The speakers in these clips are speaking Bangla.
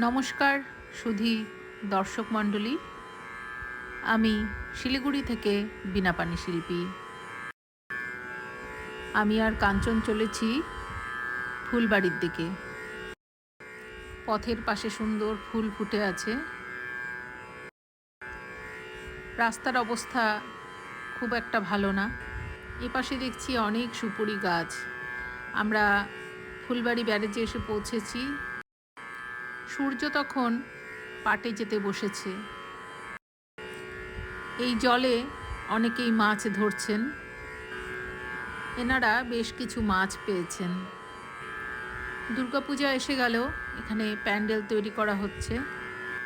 নমস্কার, সুধী দর্শক মণ্ডলী। আমি শিলিগুড়ি থেকে বিনাপানি শিল্পী। আমি আর কাঞ্চন চলেছি ফুলবাড়ির দিকে। পথের পাশে সুন্দর ফুল ফুটে আছে। রাস্তার অবস্থা খুব একটা ভালো না। এপাশে দেখছি অনেক সুপুরি গাছ। আমরা ফুলবাড়ি ব্যারেজে এসে পৌঁছেছি। সূর্য তখন পাটে যেতে বসেছে। এই জলে অনেকেই মাছ ধরছেন। এনারা বেশ কিছু মাছ পেয়েছেন। দুর্গাপূজা এসে গেল এখানে প্যান্ডেল তৈরি করা হচ্ছে।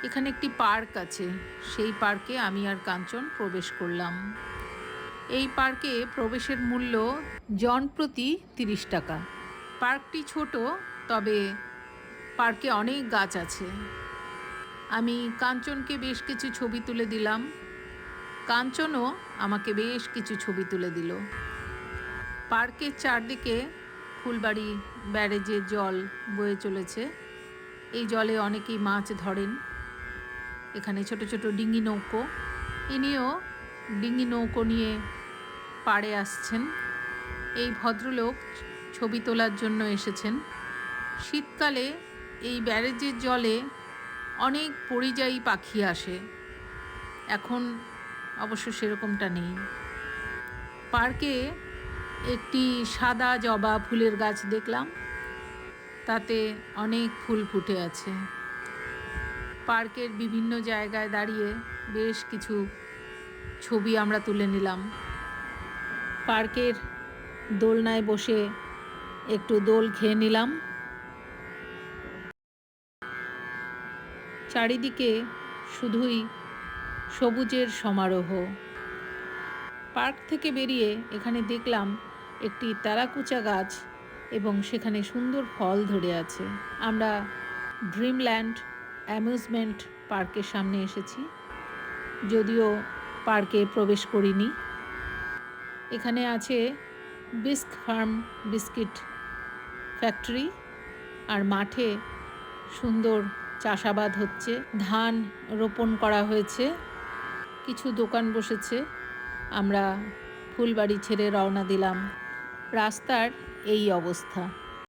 এখানে একটি পার্ক আছে। সেই পার্কে আমি আর কাঞ্চন প্রবেশ করলাম। এই পার্কে প্রবেশের মূল্য জন প্রতি তিরিশ টাকা। পার্কটি ছোট, তবে পার্কে অনেক গাছ আছে। আমি কাঞ্চনকে বেশ কিছু ছবি তুলে দিলাম। কাঞ্চনও আমাকে বেশ কিছু ছবি তুলে দিল। পার্কের চারদিকে ফুলবাড়ি, ব্যারেজে জল বয়ে চলেছে। এই জলে অনেকেই মাছ ধরেন। এখানে ছোট ছোট ডিঙি নৌকো। ইনিও ডিঙি নৌকো নিয়ে পাড়ে আসছেন। এই ভদ্রলোক ছবি তোলার জন্য এসেছেন। শীতকালে এই ব্যারেজের জলে অনেক পরিযায়ী পাখি আসে। এখন অবশ্য সেরকমটা নেই। পার্কে একটি সাদা জবা ফুলের গাছ দেখলাম। তাতে অনেক ফুল ফুটে আছে। পার্কের বিভিন্ন জায়গায় দাঁড়িয়ে বেশ কিছু ছবি আমরা তুলে নিলাম। পার্কের দোলনায় বসে একটু দোল খেয়ে নিলাম। চারিদিকে শুধুই সবুজের সমারোহ। পার্ক থেকে বেরিয়ে এখানে দেখলাম একটি তারাকুচা গাছ এবং সেখানে সুন্দর ফল ধরে আছে। আমরা ড্রিমল্যান্ড অ্যামিউজমেন্ট পার্কের সামনে এসেছি। যদিও পার্কে প্রবেশ করিনি। এখানে আছে বিস্ক ফার্ম বিস্কিট ফ্যাক্টরি আর মাঠে সুন্দর চাষাবাদ হচ্ছে, ধান রোপণ করা হয়েছে, কিছু দোকান বসেছে, আমরা ফুলবাড়ি ছেড়ে রওনা দিলাম। রাস্তার এই অবস্থা।